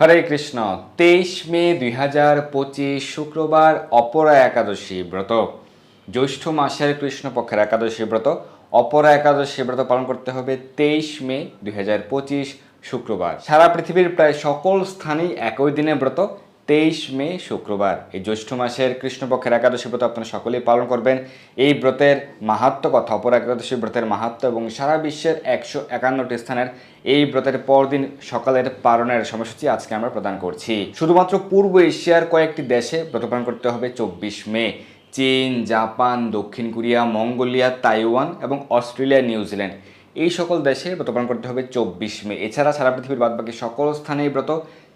হরে কৃষ্ণ। তেইশ মে দুই হাজার পঁচিশ শুক্রবার অপরা একাদশী ব্রত। জ্যৈষ্ঠ মাসের কৃষ্ণপক্ষের একাদশী ব্রত। অপরা একাদশী ব্রত পালন করতে হবে তেইশ মে দুই হাজার পঁচিশ শুক্রবার। সারা পৃথিবীর প্রায় সকল স্থানেই একই দিনে ব্রত। তেইশ মে শুক্রবার। এই জ্যৈষ্ঠ মাসের কৃষ্ণপক্ষের একাদশী ব্রত আপনারা সকলেই পালন করবেন। এই ব্রতের মাহাত্ম কথা, অপর একাদশী ব্রতের মাহাত্ম এবং সারা বিশ্বের একশো একান্নটি স্থানের এই ব্রতের পরদিন সকালের পালনের সময়সূচি আজকে আমরা প্রদান করছি। শুধুমাত্র পূর্ব এশিয়ার কয়েকটি দেশে ব্রত পালন করতে হবে চব্বিশ মে। চীন, জাপান, দক্ষিণ কোরিয়া, মঙ্গোলিয়া, তাইওয়ান এবং অস্ট্রেলিয়া, নিউজিল্যান্ড। এই সকল দেশে ব্রত পালন করতে হবে চব্বিশ মে। এছাড়া সারা পৃথিবীর বাদবাকি সকল স্থানেই ব্রত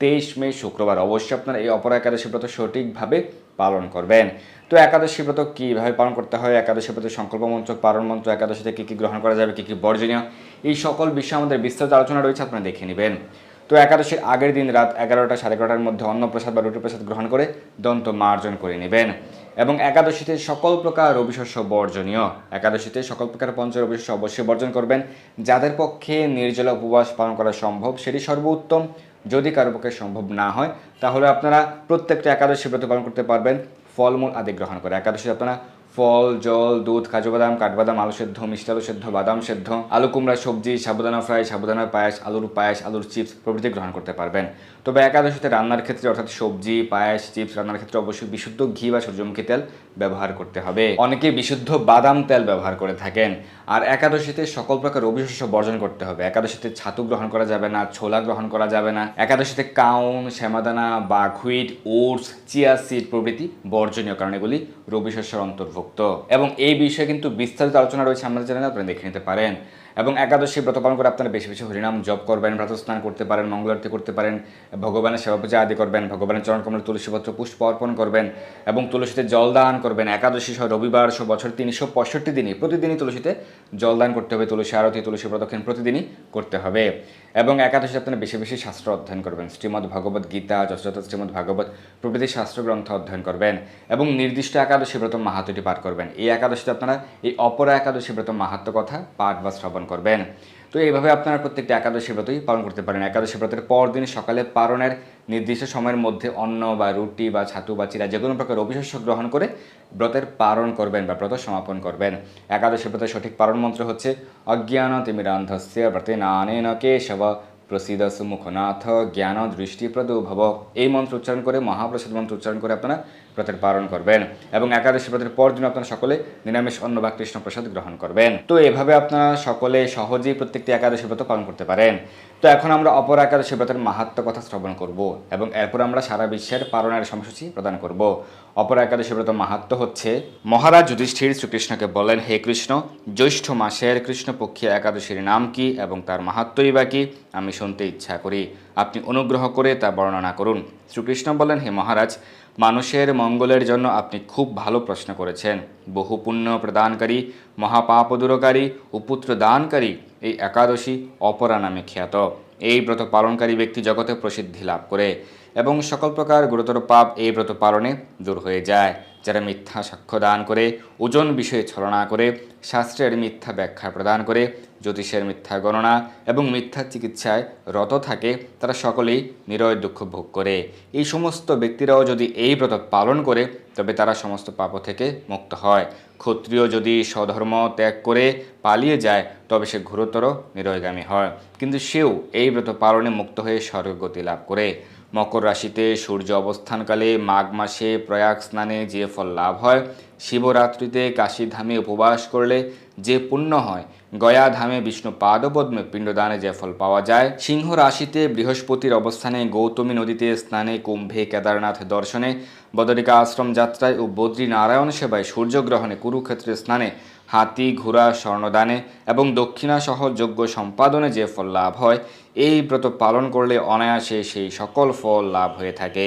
তেইশ মে শুক্রবার। অবশ্যই আপনারা এই অপর একাদশী ব্রত সঠিকভাবে পালন করবেন। তো একাদশী ব্রত কীভাবে পালন করতে হয়? একাদশী ব্রত সংকল্প মন্ত্র পালন মন্ত্র, একাদশীতে কী কী গ্রহণ করা যাবে, কী কী বর্জনীয়, এই সকল বিষয়ে আমাদের বিস্তারিত আলোচনা রয়েছে, আপনারা দেখে নেবেন। তো একাদশীর আগের দিন রাত এগারোটা সাড়ে এগারোটার মধ্যে অন্নপ্রসাদ বা রুটি প্রসাদ গ্রহণ করে দন্ত মার্জন করে নেবেন। এবং একাদশীতে সকল প্রকার রবিশস্য বর্জনীয়। একাদশীতে সকল প্রকার পঞ্চ রবিশস্য অবশ্যই বর্জন করবেন। যাদের পক্ষে নির্জলা উপবাস পালন করা সম্ভব, সেটি সর্বোত্তম যদি কারও পক্ষে সম্ভব না হয়, তাহলে আপনারা প্রত্যেকটা একাদশী ব্রত পালন করতে পারবেন, ফলমূল আদি গ্রহণ করে। একাদশী আপনারা ফল, জল, দুধ, কাজু বাদাম, কাঠবাদাম, আলু সেদ্ধ, মিষ্টি আলু সেদ্ধ, বাদাম সেদ্ধ, আলু কুমড়া, সবজি, সাবুদানা ফ্রাই, সাবুদানা পায়েস, আলুর পায়েস, আলুর চিপস প্রভৃতি গ্রহণ করতে পারবেন। তবে একাদশীতে রান্নার ক্ষেত্রে, অর্থাৎ সবজি, পায়েস, চিপস রান্নার ক্ষেত্রে অবশ্যই বিশুদ্ধ ঘি বা সূর্যমুখী তেল ব্যবহার করতে হবে। অনেকে বিশুদ্ধ বাদাম তেল ব্যবহার করে থাকেন। আর একাদশীতে সকল প্রকার অবিশস্য বর্জন করতে হবে। একাদশীতে ছাতু গ্রহণ করা যাবে না, ছোলা গ্রহণ করা যাবে না। একাদশীতে কাউন, শ্যামাদানা, বাঘুইট, ওটস, চিয়া সিড প্রভৃতি বর্জনীয়, কারণ এগুলি রবি শস্যের অন্তর্ভুক্ত এবং এই বিষয়ে কিন্তু বিস্তারিত আলোচনা রয়েছে, আমরা জানেন আপনারা দেখে নিতে পারেন। এবং একাদশী ব্রত পালন করে আপনারা বেশি বেশি হরিনাম জপ করবেন স্নান করতে পারেন, মঙ্গলারতি করতে পারেন, ভগবানের সেবা পূজা আদি করবেন, ভগবানের চরণ কমলে তুলসীপত্র পুষ্প অর্পণ করবেন, এবং তুলসীতে জল দান করবেন। একাদশী সহ রবিবার সহ বছর তিনশো পঁয়ষট্টি দিনই, প্রতিদিনই তুলসীতে জল দান করতে হবে, তুলসী আরতি, তুলসী প্রদক্ষিণ প্রতিদিনই করতে হবে। এবং একাদশী আপনারা বেশি বেশি শাস্ত্র অধ্যয়ন করবেন। শ্রীমদ্ ভগবত গীতা যশরথ শ্রীমদ্ ভাগবত প্রভৃতি শাস্ত্র গ্রন্থ অধ্যয়ন করবেন এবং নির্দিষ্ট একাদশী ব্রত মাহাত্মটি পাঠ করবেন। এই একাদশীতে আপনারা এই অপরা একাদশী ব্রত মাহাত্ম কথা পাঠ বা শ্রবণ করবেন। তো এইভাবে আপনারা প্রত্যেকটা একাদশী ব্রতই পালন করতে পারেন। একাদশী ব্রতের পরদিন সকালে পালনের নির্দিষ্ট সময়ের মধ্যে অন্ন বা রুটি বা ছাতু বা চিরা যে কোনো প্রকার অভিশস্য গ্রহণ করে ব্রতের পালন করবেন বা ব্রত সমাপন করবেন। একাদশী ব্রতের সঠিক পালন মন্ত্র হচ্ছে অজ্ঞান তিমিরান্ধস্য ব্রতে নানেন কেশব প্রসিদ সুমুখনাথ জ্ঞান দৃষ্টি প্রদু ভব এই মন্ত্র উচ্চারণ করে, মহাপ্রসাদ মন্ত্র উচ্চারণ করে আপনারা ব্রতের পালন করবেন এবং একাদশী ব্রতের পর দিন আপনারা সকলে নিরামিষ অন্ন বা কৃষ্ণ প্রসাদ গ্রহণ করবেন। তো এভাবে আপনারা সকলে সহজেই প্রত্যেকটি একাদশী ব্রত পালন করতে পারেন। তো এখন আমরা অপর একাদশী ব্রতের মাহাত্ম কথা শ্রবণ করব এবং এরপর আমরা সারা বিশ্বের পালনের সময়সূচি প্রদান করব। অপর একাদশী ব্রত মাহাত্ম হচ্ছে, মহারাজ যুধিষ্ঠির শ্রীকৃষ্ণকে বলেন, হে কৃষ্ণ, জ্যৈষ্ঠ মাসের কৃষ্ণপক্ষী একাদশীর নাম কি এবং তার মাহাত্মই বা কি? আমি শুনতে ইচ্ছা করি। আপনি অনুগ্রহ করে তা বর্ণনা করুন। শ্রীকৃষ্ণ বলেন, হে মহারাজ, মানুষের মঙ্গলের জন্য আপনি খুব ভালো প্রশ্ন করেছেন। বহু পুণ্য প্রদানকারী, মহাপাপ দূরকারী উপুত্র দানকারী এই একাদশী অপরা নামে খ্যাত। এই ব্রত পালনকারী ব্যক্তি জগতে প্রসিদ্ধি লাভ করে এবং সকল প্রকার গুরুতর পাপ এই ব্রত পালনে দূর হয়ে যায়। যারা মিথ্যা সাক্ষ্য দান করে, ওজন বিষয়ে ছলনা করে, শাস্ত্রের মিথ্যা ব্যাখ্যা প্রদান করে জ্যোতিষের মিথ্যা গণনা এবং মিথ্যা চিকিৎসায় রত থাকে, তারা সকলেই নিরয় দুঃখ ভোগ করে। এই সমস্ত ব্যক্তিরাও যদি এই ব্রত পালন করে, তবে তারা সমস্ত পাপ থেকে মুক্ত হয়। ক্ষত্রিয় যদি স্বধর্ম ত্যাগ করে পালিয়ে যায়, তবে সে ঘোরতর নিরয়গামী হয়। কিন্তু সেও এই ব্রত পালনে মুক্ত হয়ে স্বর্গগতি লাভ করে। মকর রাশিতে সূর্য অবস্থানকালে মাঘ মাসে প্রয়াগ স্নানে যে ফল লাভ হয়, শিবরাত্রিতে কাশীধামে উপবাস করলে যে পুণ্য হয় গয়া ধামে বিষ্ণু পাদপদ্মে পিণ্ডদানে যে ফল পাওয়া যায়, সিংহ রাশিতে বৃহস্পতির অবস্থানে গৌতমী নদীতে স্নানে কুম্ভে কেদারনাথ দর্শনে, বদরিকা আশ্রম যাত্রায় ও বদ্রী নারায়ণ সেবায় সূর্যগ্রহণে কুরুক্ষেত্রে স্নানে, হাতি, ঘোড়া, স্বর্ণদানে এবং দক্ষিণাসহ যোগ্য সম্পাদনে যে ফল লাভ হয়, এই ব্রত পালন করলে অনায়াসে সেই সকল ফল লাভ হয়ে থাকে।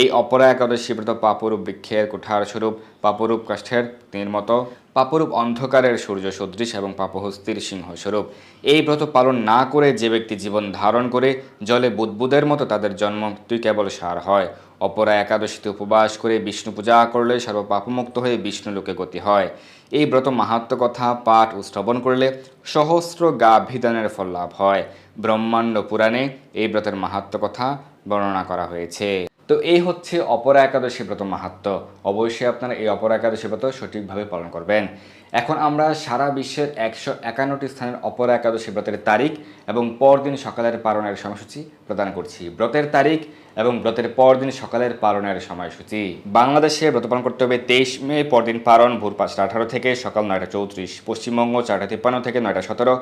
এই অপরা একাদশী ব্রত পাপরূপ বৃক্ষের কুঠার স্বরূপ, পাপরূপ কাষ্ঠের মতো পাপরূপ অন্ধকারের সূর্য সদৃশ এবং পাপহস্তির সিংহস্বরূপ এই ব্রত পালন না করে যে ব্যক্তি জীবন ধারণ করে জলে বুদ্বুদের মতো তাদের জন্ম তুই কেবল সার হয়। অপরা একাদশীতে উপবাস করে বিষ্ণু পূজা করলে সর্বপাপমুক্ত হয়ে বিষ্ণু লোকে গতি হয়। এই ব্রত মাহাত্ম কথা পাঠ ও শ্রবণ করলে সহস্র গাভিদানের ফল লাভ হয়। ব্রহ্মাণ্ড পুরাণে এই ব্রতের মাহাত্ম কথা বর্ণনা করা হয়েছে। তো এই হচ্ছে অপরা একাদশী ব্রত মাহাত্ম অবশ্যই আপনারা এই অপরা একাদশী ব্রত সঠিকভাবে পালন করবেন। এখন আমরা সারা বিশ্বের একশো একান্নটি স্থানের অপরা একাদশী ব্রতের তারিখ এবং পরদিন সকালের পালনের সময়সূচি প্রদান করছি। ব্রতের তারিখ এবং ব্রতের পরদিন সকালের পালনের সময়সূচি। বাংলাদেশে ব্রত পালন করতে হবে তেইশ মে, পরদিন পালন, ভোর পাঁচটা আঠারো থেকে সকাল নয়টা চৌত্রিশ, পশ্চিমবঙ্গ চারটা তিপ্পান্ন থেকে নয়টা সতেরো,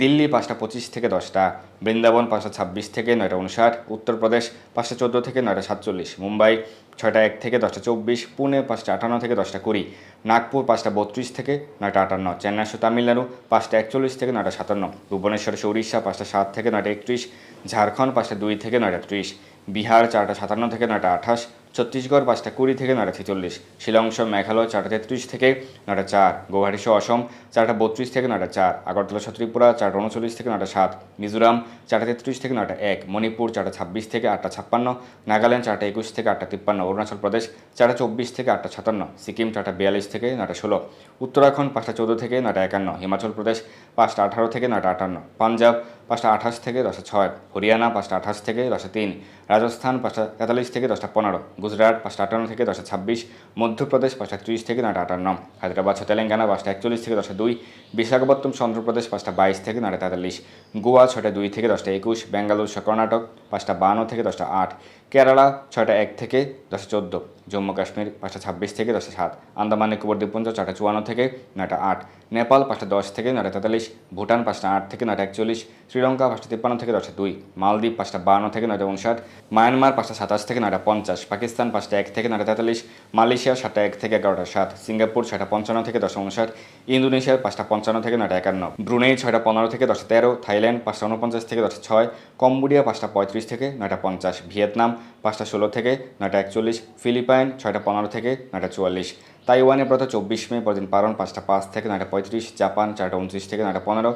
দিল্লি পাঁচটা পঁচিশ থেকে দশটা, বৃন্দাবন পাঁচটা ছাব্বিশ থেকে নয়টা উনষাট, উত্তরপ্রদেশ পাঁচটা চোদ্দ থেকে নয়টা সাতচল্লিশ, মুম্বাই ছয়টা এক থেকে দশটা চব্বিশ, পুনে পাঁচটা আটান্ন থেকে দশটা কুড়ি, নাগপুর পাঁচটা বত্রিশ থেকে নয়টা আটান্ন, চেন্নাই সহ তামিলনাড়ু পাঁচটা একচল্লিশ থেকে নয়টা সাতান্ন, ভুবনেশ্বর সহ উড়িষ্যা পাঁচটা সাত থেকে নয়টা একত্রিশ, ঝাড়খণ্ড পাঁচটা দুই থেকে নয়টা ত্রিশ, বিহার চারটা সাতান্ন থেকে নয়টা আঠাশ ছত্তিশগড় পাঁচটা কুড়ি থেকে নয়টা ছেচল্লিশ, শিলং মেঘালয় চারটা তেত্রিশ থেকে নয়টা চার, গৌহাটি অসম চারটা বত্রিশ থেকে নয়টা চার, আগরতলা সহ ত্রিপুরা চারটা উনচল্লিশ থেকে নয়টা সাত, মিজোরাম চারটা তেত্রিশ থেকে নয়টা এক, মণিপুর চারটা ছাব্বিশ থেকে আটটা ছাপ্পান্ন, নাগাল্যান্ড চারটা একুশ থেকে আটটা তিপ্পান্ন, অরুণাচল প্রদেশ চারটা চব্বিশ থেকে আটটা সাতান্ন, সিকিম চারটা বিয়াল্লিশ থেকে নয়টা ষোলো, উত্তরাখণ্ড পাঁচটা চৌদ্দ থেকে নয়টা একান্ন, হিমাচল প্রদেশ পাঁচটা আঠারো থেকে নয়টা আটান্ন, পাঞ্জাব পাঁচটা আঠাশ থেকে দশটা ছয়, হরিয়ানা পাঁচটা আঠাশ থেকে দশটা তিন, রাজস্থান পাঁচটা তেতাল্লিশ থেকে দশটা পনেরো গুজরাট পাঁচটা আটান্ন থেকে দশটা ছাব্বিশ, মধ্যপ্রদেশ পাঁচটা একত্রিশ থেকে নয়টা আটান্ন, হায়দ্রাবাদ তেলেঙ্গানা, পাঁচটা একচল্লিশ থেকে দশটা দুই বিশাখাপত্তম চন্দ্রপ্রদেশ পাঁচটা বাইশ থেকে নয়টা তেতাল্লিশ, গোয়া ছটা দুই থেকে দশটা একুশ, বেঙ্গালুরু কর্ণাটক পাঁচটা বান্ন থেকে দশটা আট, কেরালা ছয়টা এক থেকে দশটা চোদ্দ, জম্মু কাশ্মীর পাঁচটা ছাব্বিশ থেকে দশটা সাত, আন্দামান নিকোবর দ্বীপপুঞ্জ চারটা চুয়ান্ন থেকে নয়টা আট, নেপাল পাঁচটা দশ থেকে নয়টা তেতাল্লিশ, ভুটান পাঁচটা আট থেকে নয়টা একচল্লিশ, শ্রীলঙ্কা পাঁচটা তিপ্পান্ন থেকে দশটা দুই, মালদ্বীপ পাঁচটা বান্ন থেকে নয়টা উনষাট, মায়ানমার পাঁচটা সাতাশ থেকে নয়টা পঞ্চাশ, পাকিস্তান পাঁচটা এক থেকে নয়টা তেতাল্লিশ, মালয়েশিয়া সাতটা এক থেকে এগারোটা সাত, সিঙ্গাপুর ছয়টা পঞ্চান্ন থেকে দশটা উনষাট ইন্দোনেশিয়ার পাঁচটা পঞ্চান্ন থেকে নয়টা একান্ন, ব্রুনেই ছয়টা পনেরো থেকে দশটা তেরো, থাইল্যান্ড পাঁচটা উনপঞ্চাশ থেকে দশটা ছয়, কম্বোডিয়া পাঁচটা পঁয়ত্রিশ থেকে নয়টা পঞ্চাশ। ভিয়েতনাম পাঁচটা ষোলো থেকে নয়টা একচল্লিশ। ফিলিপাইন ছয়টা পনেরো থেকে নয়টা চুয়াল্লিশ। তাইওয়ানে ব্রত চব্বিশ মে পরদিন পালন পাঁচটা পাঁচ থেকে নয়টা পঁয়ত্রিশ। জাপান চারটা উনত্রিশ থেকে নয়টা পনেরো।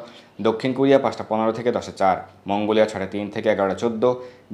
দক্ষিণ কোরিয়া পাঁচটা পনেরো থেকে দশটা চার। মঙ্গোলিয়া ছয়টা তিন থেকে এগারোটা চোদ্দ।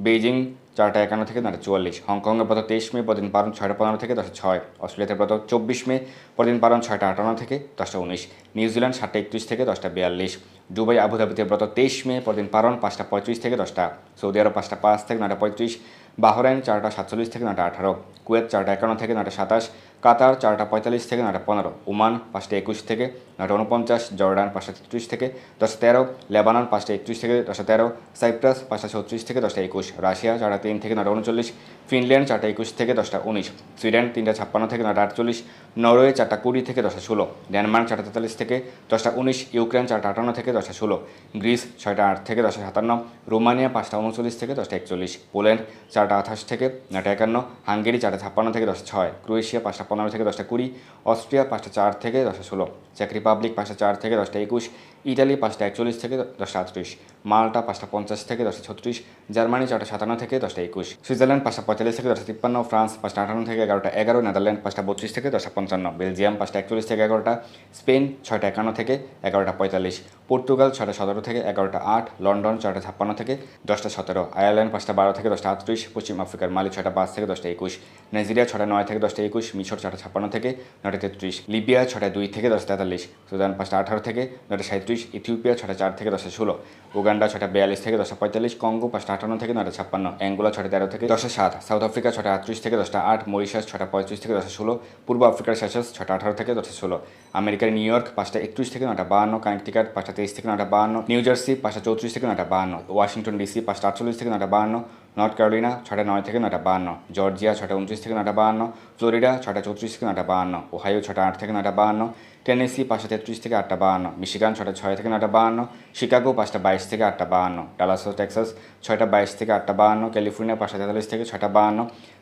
বেজিং চারটা একান্ন থেকে নয়টা চুয়াল্লিশ। হংকংয়ের ব্রত তেইশ মে পরদিন পালন ছয়টা পনেরো থেকে দশটা ছয়। অস্ট্রেলিয়াতে প্রথম চব্বিশ মে পরদিন পালন ছয়টা আটান্ন থেকে দশটা উনিশ। নিউজিল্যান্ড সাতটা একত্রিশ থেকে দশটা বিয়াল্লিশ। দুবাই, আবুধাবিতে ব্রত তেইশ মে, পরদিন পারন পাঁচটা পঁয়ত্রিশ থেকে দশটা, সৌদি আরব পাঁচটা পাঁচ থেকে নয়টা পঁয়ত্রিশ, বাহরাইন চারটা সাতচল্লিশ থেকে নয়টা আঠারো, কুয়েত চারটা একান্ন থেকে নয়টা সাতাশ কাতার চারটা পঁয়তাল্লিশ থেকে নটা পনেরো ওমান পাঁচটা একুশ থেকে নটা উনপঞ্চাশ জর্ডান পাঁচটা তেত্রিশ থেকে দশটা তেরো লেবানন পাঁচটা একত্রিশ থেকে দশটা তেরো সাইপ্রাস পাঁচটা ছত্রিশ থেকে দশটা একুশ রাশিয়া চারটা তিন থেকে নটা উনচল্লিশ ফিনল্যান্ড চারটা একুশ থেকে দশটা উনিশ সুইডেন তিনটা ছাপ্পান্ন থেকে নটা আটচল্লিশ নরওয়ে চারটা কুড়ি থেকে দশটা ষোলো ডেনমার্ক চারটা তেতাল্লিশ থেকে দশটা উনিশ ইউক্রেন চারটা আটান্ন থেকে দশটা ষোলো গ্রিস ছয়টা আট থেকে দশটা সাতান্ন রোমানিয়া পাঁচটা উনচল্লিশ থেকে দশটা একচল্লিশ পোল্যান্ড চারটা আঠাশ থেকে নটা একান্ন হাঙ্গেরি চারটা ছাপ্পান্ন থেকে দশটা ছয় ক্রোয়েশিয়া পাঁচটা পনেরো থেকে দশটা কুড়ি, অস্ট্রিয়া পাঁচটা চার থেকে দশটা ষোলো, চেক রিপাবলিক পাঁচটা চার থেকে দশটা একুশ ইটালি পাঁচটা একচল্লিশ থেকে দশটা আটত্রিশ মাল্টা পাঁচটা পঞ্চাশ থেকে দশটা ছত্রিশ জার্মানি চারটা সাতান্ন থেকে দশটা একুশ সুইজারল্যান্ড পাঁচটা পঁয়তাল্লিশ থেকে দশটা তিপ্পান্ন ফ্রান্স পাঁচটা আটান্ন থেকে এগারোটা এগারো নেদারল্যান্ড পাঁচটা বত্রিশ থেকে দশটা পঞ্চান্ন বেলজিয়াম পাঁচটা একচল্লিশ থেকে এগারোটা স্পেন ছয়টা একান্ন থেকে এগারোটা পঁয়তাল্লিশ পর্তুগাল ছয়টা সতেরো থেকে এগারোটা আট লন্ডন ছয়টা ছাপ্পান্ন থেকে দশটা সতেরো আয়ারল্যান্ড পাঁচটা বারো থেকে দশটা আটত্রিশ পশ্চিম আফ্রিকার মালি ছয়টা পাঁচ থেকে দশটা একুশ নাইজেরিয়া ছটা নয় থেকে দশটা একুশ মিশর ছটা ছাপ্পান্ন থেকে নয়টা তেত্রিশ লিবিয়া ছটা দুই থেকে দশটা তেতাল্লিশ সুদান পাঁচটা আঠারো থেকে নয়টা সাঁত্রিশ ইথিওপিয়া ছটা চার থেকে দশটা ষোলো, উগান্ডা ছটা বিয়াল্লিশ থেকে দশটা পঁয়তাল্লিশ, কঙ্গো পাঁচটা আটান্ন থেকে নয়টা ছাপ্পান্ন, অ্যাঙ্গোলা ছটা তেরো থেকে দশটা সাত, সাউথ আফ্রিকা ছটা আটত্রিশ থেকে দশটা আট, মরিশাস ছটা পঁয়ত্রিশ থেকে দশটা ষোলো, পূর্ব আফ্রিকার সেশাস ছটা আঠারো থেকে দশটা ষোলো, আমেরিকার নিউ ইয়র্ক পাঁচটা একত্রিশ থেকে নয়টা বাহান্ন, কানেকটিকাট পাঁচটা তেইশ থেকে নয়টা বাহান্ন, নিউ জার্সি পাঁচটা চৌত্রিশ থেকে নয়টা বাহান্ন, ওয়াশিংটন ডিসি পাঁচটা আটচল্লিশ থেকে নয়টা বাহান্ন, নর্থ ক্যারোলিনা ছটা নয় থেকে নয়টা বাহান্ন, জর্জিয়া ছটা উনত্রিশ থেকে নয়টা বাহান্ন, ফ্লোরিডা ছটা চৌত্রিশ থেকে নয়টা বাহান্ন, ওহাইও ছটা আট থেকে নয়টা বাহান্ন টেনেসি পাঁচশো তেত্রিশ থেকে আটটা বাহান্ন, মিশিগান ছটা ছয় থেকে নটা বাহান্ন, শিকাগো পাঁচটা বাইশ থেকে আটটা বাহান্ন, ডালাসো, টেক্সাস ছয়টা বাইশ থেকে আটটা বাহান্ন, ক্যালিফোর্নিয়া পাঁচশো তেতাল্লিশ থেকে ছটা বাহান্ন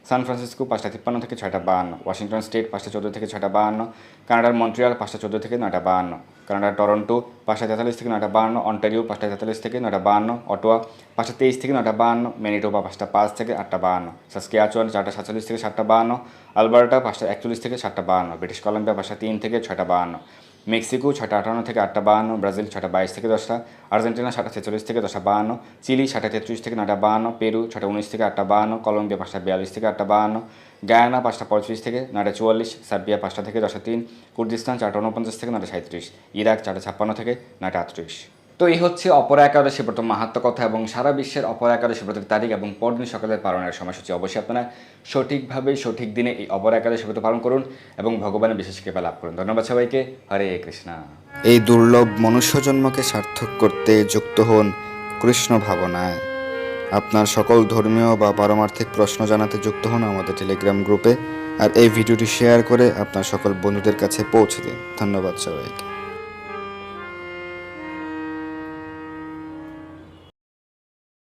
সান ফ্রান্সিসকো পাঁচটা তিপ্পান্ন থেকে ছয়টা বাহান্ন, ওয়াশিংটন স্টেট পাঁচটা চোদ্দ থেকে ছয়টা বাহান্ন, কানাডার মন্ট্রিয়াল পাঁচটা চোদ্দ থেকে নয়টা বাহান্ন, কানাডার টরন্টো পাঁচটা তেতাল্লিশ থেকে নয়টা বাহান্ন, অন্টারিও পাঁচটা তেতাল্লিশ থেকে নয়টা বাহান্ন, অটোয়া পাঁচটা তেইশ থেকে নয়টা বাহান্ন ম্যানিটোবা পাঁচটা পাঁচ থেকে আটটা বাহান্ন, সাসকিয়াচুয়ান চারটা সাতচল্লিশ থেকে সাতটা বাহান্ন, আলবার্টা পাঁচটা একচল্লিশ থেকে সাতটা বাহান্ন, ব্রিটিশ কলম্বিয়া পাঁচটা তিন থেকে ছয়টা বাহান্ন মেক্সিকো ছটা আটান্ন থেকে আটটা বাহান্ন, ব্রাজিল ছটা বাইশ থেকে দশটা, আর্জেন্টিনা সাতটা ছেচল্লিশ থেকে দশটা বাহান্ন, চিলি সাতটা তেত্রিশ থেকে নটা বাহান্ন, পেরু ছটা উনিশ থেকে আটটা বাহান্ন, কলম্বিয়া পাঁচটা বিয়াল্লিশ থেকে আটটা বাহান্ন, গায়ানা পাঁচটা পঁয়ত্রিশ থেকে নটা চুয়াল্লিশ, সার্বিয়া পাঁচটা থেকে দশটা তিন, কুর্দিস্তান চারটা উনপঞ্চাশ থেকে নটা সাঁত্রিশ, ইরাক চারটা ছাপ্পান্ন থেকে নটা আটত্রিশ। তো এই হচ্ছে অপরা একাদশী ব্রত মাহাত্ম কথা এবং সারা বিশ্বের অপরা একাদশী ব্রতের তারিখ এবং পরদিন সকালের পালনের সময়সূচি। অবশ্যই আপনারা সঠিকভাবে, সঠিক দিনে এই অপরা একাদশী ব্রত পালন করুন এবং ভগবানের বিশেষ কৃপা লাভ করুন। ধন্যবাদ সবাইকে। হরে কৃষ্ণা। এই দুর্লভ মনুষ্য জন্মকে সার্থক করতে যুক্ত হন কৃষ্ণ ভাবনায়। আপনার সকল ধর্মীয় বা পারমার্থিক প্রশ্ন জানাতে যুক্ত হন আমাদের টেলিগ্রাম গ্রুপে। আর এই ভিডিওটি শেয়ার করে আপনার সকল বন্ধুদের কাছে পৌঁছে দিন। ধন্যবাদ সবাইকে।